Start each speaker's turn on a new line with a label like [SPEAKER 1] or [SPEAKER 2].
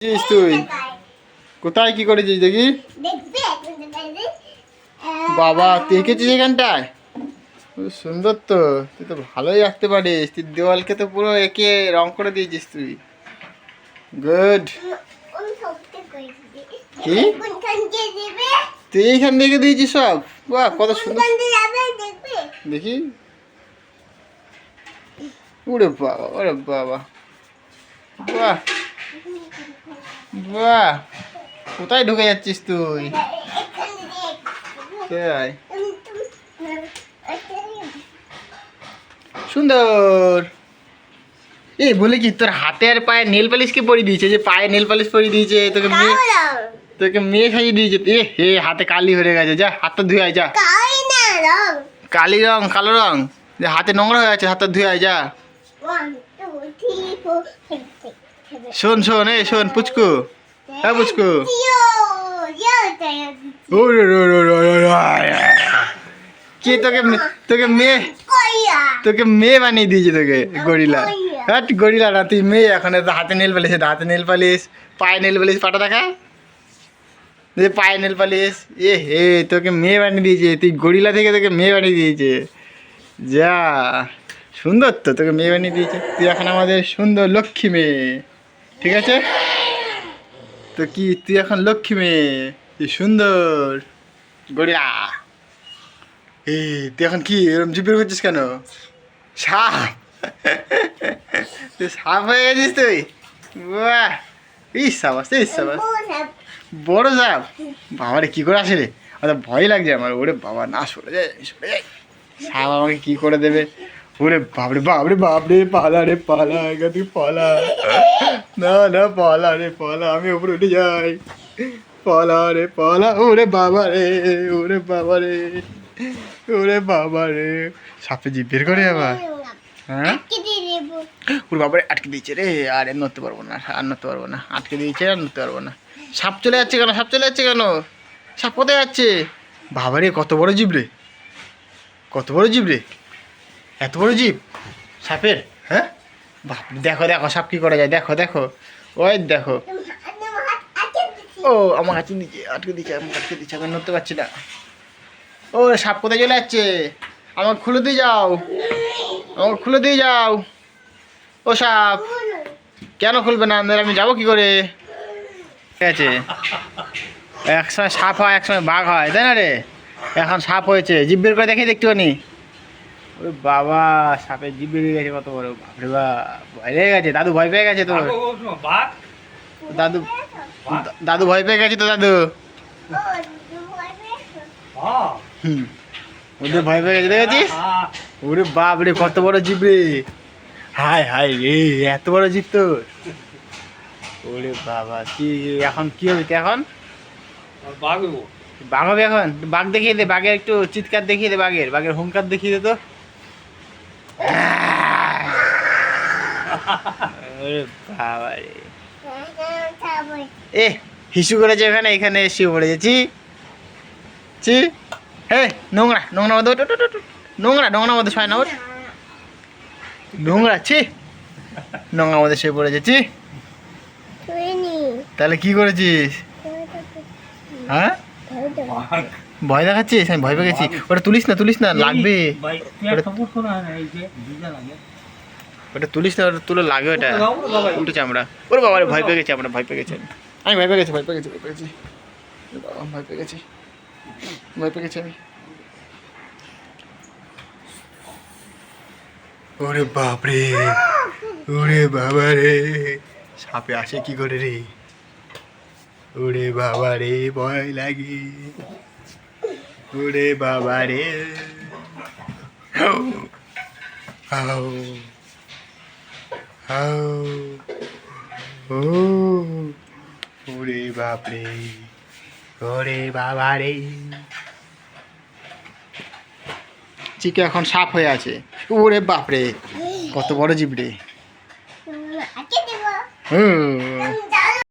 [SPEAKER 1] করেছিস তুই? কোথায় কি করেছিস দেখি? বাবা তুই এঁকেছিস এখানটায়? সুন্দর তো। তুই তো ভালোই আঁকতে পারিস। তুই দেওয়ালকে তো পুরো এঁকে রং করে দিয়েছিস তুই। গুড কি? তুই এইখান থেকে দিয়েছিস সব? বাহ কত সুন্দর। দেখি। ওরে বাবা ওরে বাবা। বাহ। বাহ, কোথায় ঢুকে যাচ্ছিস তুই? সুন্দর। এই, বলে কি, তোর হাতে আর পায়ে নেল পালিশ কে পরিয়ে দিয়েছে? যে পায়ে নেল পালিশ পরিয়ে দিয়েছে, তোকে মেয়ে তোকে মেয়ে খাইয়ে দিয়েছে। এ, হে, হাতে কালি হয়ে গেছে। যা, হাত হাতটা ধুয়ে যা। কালি রং, কালো রং। যে, হাতে নোংরা হয়ে আছে হাতটা ধুয়ে যা। শোন শোন এ শোন, পুচকু। হ্যাঁ পুচকু। কে তোকে তোকে মেয়ে তোকে মেয়ে বানিয়ে দিয়েছে তোকে, গরিলা। হ্যাঁ গরিলা না, তুই মেয়ে, এখন হাতে নেল এটা হাতে নেল পালিশ, পায়ে নেল পালিশ, পাটা দেখা। যে পায়ে নেল পালিশ। এ হে, তোকে মেয়ে বানিয়ে দিয়েছে, তুই গরিলা থেকে তোকে মেয়ে বানিয়ে দিয়েছে। যা, সুন্দর তো, তোকে মেয়ে বানিয়ে দিয়েছে। তুই এখন আমাদের সুন্দর লক্ষ্মী মেয়ে। ঠিক আছে? তো কি তুই এখন লক্ষ্মী মেয়ে? তুই সুন্দর? গরিলা এই তুই এখন কি এরকম জিপের করছিস কেন? সাপ। তুই সাপ হয়ে গেছিস তুই? বাহ ইস সাবাস ইস সাবাস। বড় সাপ। বাবারে কি করে আসে রে? আমার ভয় লাগছে আমার ওরে বাবা না সরে যায় সরে যায় সাপ আমাকে কি করে দেবে? ওরে বাপরে বাপরে বাপরে পালা রে পালা এখান থেকে পালা না না পালা রে পালা আমি উপরে উঠে যাই পালা রে পালা ওরে বাবা রে ওরে বাবা রে ওরে বাবা রে সাপে জিভ বের করে আবার হ্যাঁ ওর বাবারে আটকে দিয়েছে রে আর নড়তে পারব না আর নড়তে পারব না আটকে দিয়েছে আর নড়তে পারব না সাপ চলে যাচ্ছে কেন সাপ চলে যাচ্ছে কেন সাপ কোথায় যাচ্ছে বাবারে কত বড় জীব রে কত বড় জীব রে এত বড় জীব? সাপের? হ্যাঁ? বাপ, দেখো দেখো, সাপ কি করা যায়? দেখো দেখো। ওই দেখো।
[SPEAKER 2] আমার হাত
[SPEAKER 1] ও আমার আটকে দিচ্ছে আটকে দিচ্ছে আমাকে আটকে দিচ্ছে আমি নড়তে পারছি না। ও, সাপ কোথায় চলে যাচ্ছে? আমাকে খুলে দিয়ে যাও। আমাকে খুলে দিয়ে যাও। ও, সাপ। কেন খুলবে না? আন্দার আমি যাব কি করে? ঠিক আছে। একসময় সাপ হয়, একসময় বাঘ হয়, তাই না রে? এখন সাপ হয়েছে। জিভ বের করে দেখে দেখতে পানি। ওরে বাবা সাপের জিভ বেরিয়ে গেছে কত বড়। বাপরে বাপ ভয় লেগে গেছে। দাদু ভয় পেয়ে গেছে তো দাদু দাদু ভয় পেয়ে গেছে তো দাদু।
[SPEAKER 3] হ্যাঁ
[SPEAKER 1] হুম। ওদের ভয় পেয়ে গেছে দেখেছিস?
[SPEAKER 3] হ্যাঁ।
[SPEAKER 1] ওরে বাপ রে কত বড় জিপ রে। হাই হাই রে এত বড় জিপ তোর। ওরে বাবা কি এখন কি হবে এখন?
[SPEAKER 3] বাঘ
[SPEAKER 1] বাঘ হবে এখন? বাঘ দেখিয়ে দে বাঘের একটু চিৎকার দেখিয়ে দে বাঘের। বাঘের হুঙ্কার দেখিয়ে দে তো। এ হিসু করেছে এখানে এখানে এসে পড়েছে চি চি হে নোংরা নোংরা মধ্যে। নোংরা নোংরা মধ্যে ছয় না ওঠ নোংরা ছি। নোংরা মধ্যে শুয়ে পড়েছে চি তাহলে কি করেছিস? হ্যাঁ। ভয় দেখাচ্ছিস? আমি ভয় পেয়ে গেছি। ওটা তুলিস না তুলিস না লাগবে।
[SPEAKER 3] ভাই, তুই একটা খবর শোনা না, এই যে ভিজা লাগে।
[SPEAKER 1] ওটা তুলিস না ওটা তুলে লাগবে ওটা। উল্টো চামড়া। ওরে বাবা ভয় পেয়ে গেছি আমরা ভয় পেয়ে গেছি আমি। ভয় পেয়ে গেছি ভয় পেয়ে গেছি ভয় পেয়ে গেছি। বাবা ভয় পেয়ে গেছি। ভয় পেয়ে গেছি আমি। ওরে বাপ রে ওরে বাবা রে সাপে আসে কি করে রে? ওরে বাবা রে ভয় লাগে। ওরে বাবা রে। হাউ হাউ ও। ওরে বাপরে। ওরে বাবা রে। চিকে এখন সাপ হয়ে আছে। ওরে বাপরে। কত বড় জিব রে। হুম।